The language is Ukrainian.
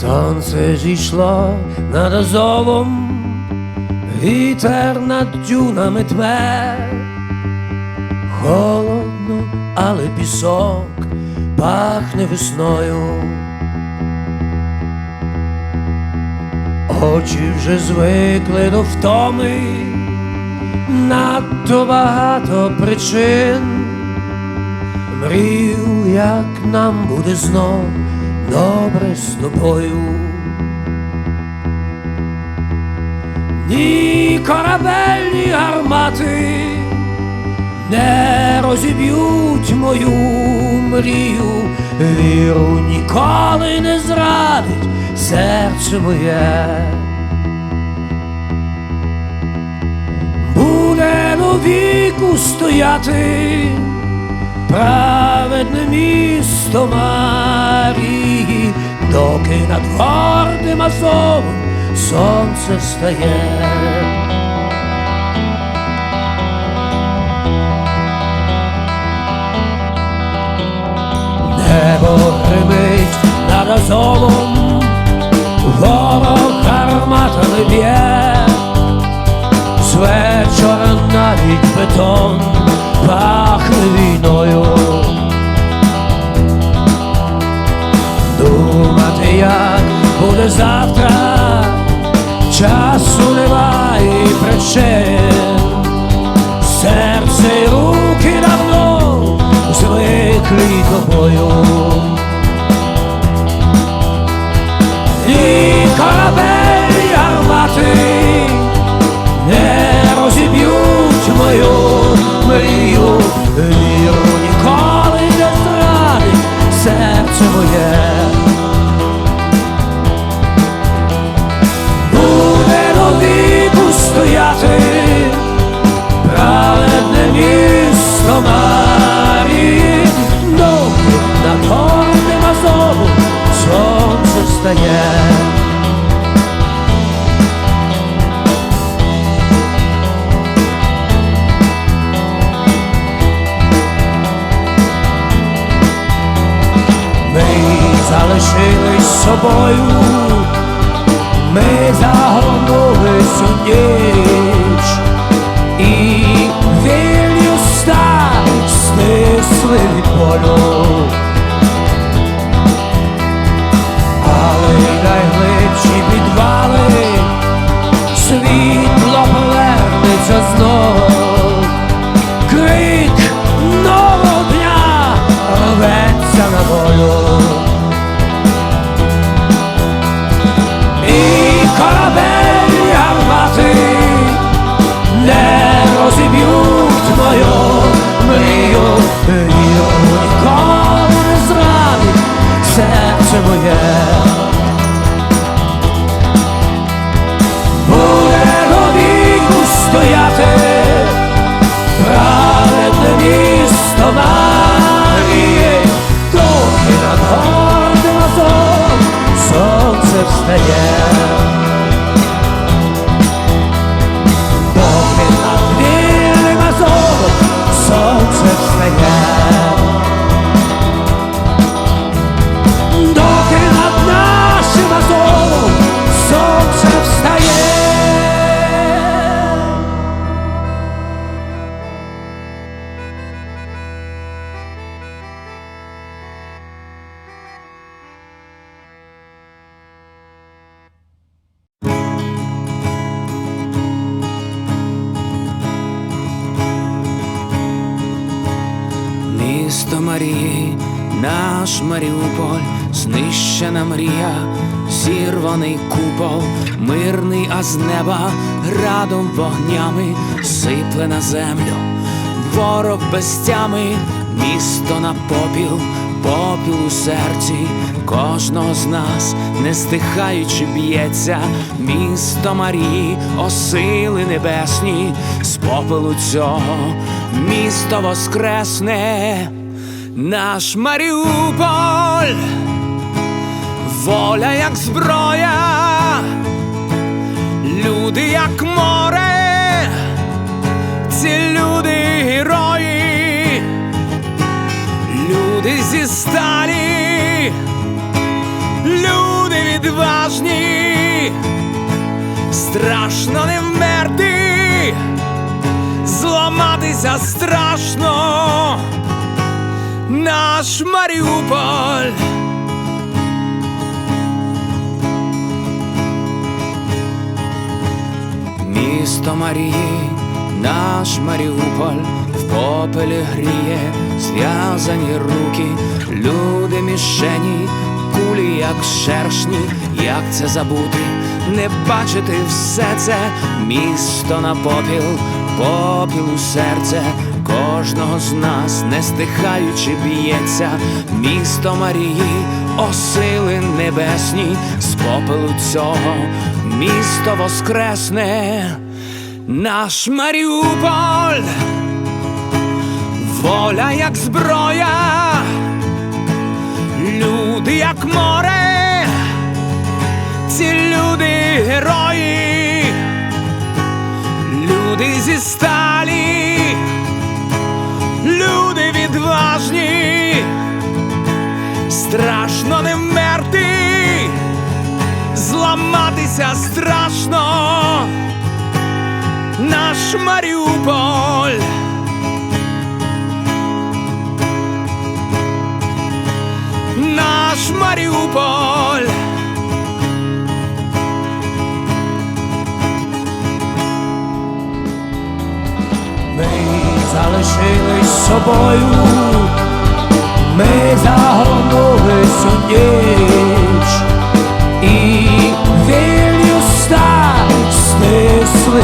Сонце зійшло над Азовом, вітер над дюнами тме, холодно, але пісок пахне весною. Очі вже звикли до втоми, надто багато причин. Мрію, як нам буде знов добре з тобою. Ні корабельні гармати не розіб'ють мою мрію, віру ніколи не зрадить серце моє. Буде до віку стояти праведне місто Марії, доки над гордим Азовом сонце стає. Небо гримить над Азовом, ворог гарматами б'є, з вечора навіть бетон пахне війною. Завтра, часу немає і причин. Серце й руки давно звикли до бою. Собою, ми загорнулись у моє. Буде до віку стояти праведне місто Марії, доки над гордим азом сонце встає. Місто Марії, наш Маріуполь, знищена мрія, зірваний купол, мирний, а з неба градом вогнями сипле на землю, ворог без тями, місто на попіл, попіл у серці. Кожного з нас, не стихаючи б'ється, місто Марії, осили небесні, з попелу цього місто воскресне, наш Маріуполь, воля як зброя, люди як море, ці люди герої, люди зі сталі, люди відважні, страшно не вмерти, зламатися страшно, наш Маріуполь. Місто Марії, наш Маріуполь. В попелі гріє, зв'язані руки, люди мішені, кулі, як шершні, як це забути, не бачити все це, місто на попіл, попіл у серце, кожного з нас, не стихаючи б'ється, місто Марії, осили небесні, з попелу цього місто воскресне, наш Маріуполь, воля як зброя, люди як море, ці люди герої, люди зі сталі, страшно не вмерти зламатися страшно, наш Маріуполь. Наш Маріуполь. Ми залишились собою, ми загорнулись у ніч, і вільні уста стисли